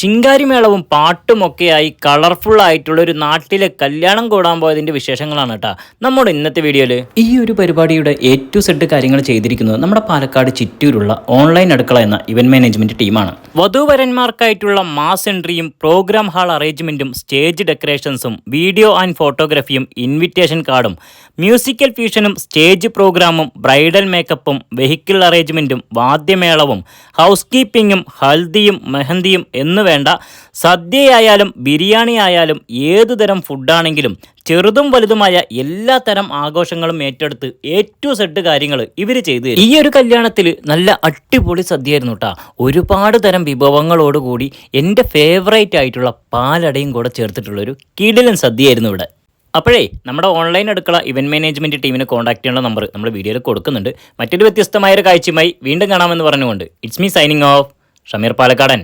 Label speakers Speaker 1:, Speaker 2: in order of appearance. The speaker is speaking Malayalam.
Speaker 1: ചിങ്കാരിമേളവും പാട്ടുമൊക്കെയായി കളർഫുൾ ആയിട്ടുള്ള ഒരു നാട്ടിലെ കല്യാണം കൂടാൻ പോയതിന്റെ വിശേഷങ്ങളാണ് കേട്ടോ. നമ്മുടെ ഇന്നത്തെ വീഡിയോയിൽ ഈ ഒരു പരിപാടിയുടെ എ സെഡ് കാര്യങ്ങൾ ചെയ്തിരിക്കുന്നത് നമ്മുടെ പാലക്കാട് ചിറ്റൂരുള്ള ഓൺലൈൻ അടുക്കള എന്ന ഇവന്റ് മാനേജ്മെന്റ് ടീമാണ്. വധൂവരന്മാർക്കായിട്ടുള്ള മാസ് എൻട്രിയും പ്രോഗ്രാം ഹാൾ അറേഞ്ച്മെന്റും സ്റ്റേജ് ഡെക്കറേഷൻസും വീഡിയോ ആൻഡ് ഫോട്ടോഗ്രാഫിയും ഇൻവിറ്റേഷൻ കാർഡും മ്യൂസിക്കൽ ഫ്യൂഷനും സ്റ്റേജ് പ്രോഗ്രാമും ബ്രൈഡൽ മേക്കപ്പും വെഹിക്കിൾ അറേഞ്ച്മെന്റും വാദ്യമേളവും ഹൗസ് കീപ്പിങ്ങും ഹൽദിയും മെഹന്തിയും എന്നുവേണ്ട സദ്യയായാലും ബിരിയാണി ആയാലും ഏതുതരം ഫുഡാണെങ്കിലും ചെറുതും വലുതുമായ എല്ലാ തരം ആഘോഷങ്ങളും ഏറ്റെടുത്ത് എ ടു സെഡ് കാര്യങ്ങൾ ഇവർ ചെയ്തു ഈ ഒരു കല്യാണത്തിൽ നല്ല അടിപൊളി സദ്യയായിരുന്നു കേട്ടോ ഒരുപാട് തരം വിഭവങ്ങളോടുകൂടി എന്റെ ഫേവറേറ്റ് ആയിട്ടുള്ള പാലടയും കൂടെ ചേർത്തിട്ടുള്ള ഒരു കിടിലൻ സദ്യയായിരുന്നു ഇവിടെ. അപ്പോഴേ നമ്മുടെ ഓൺലൈൻ അടുക്കള ഇവന്റ് മാനേജ്മെന്റ് ടീമിനെ കോൺടാക്ട് ചെയ്യാനുള്ള നമ്പർ നമ്മൾ വീഡിയോയിൽ കൊടുക്കുന്നുണ്ട്. മറ്റൊരു വ്യത്യസ്തമായ ഒരു കാഴ്ചയുമായി വീണ്ടും കാണാമെന്ന് പറഞ്ഞുകൊണ്ട്. It's me signing off Shameer Palakkadan.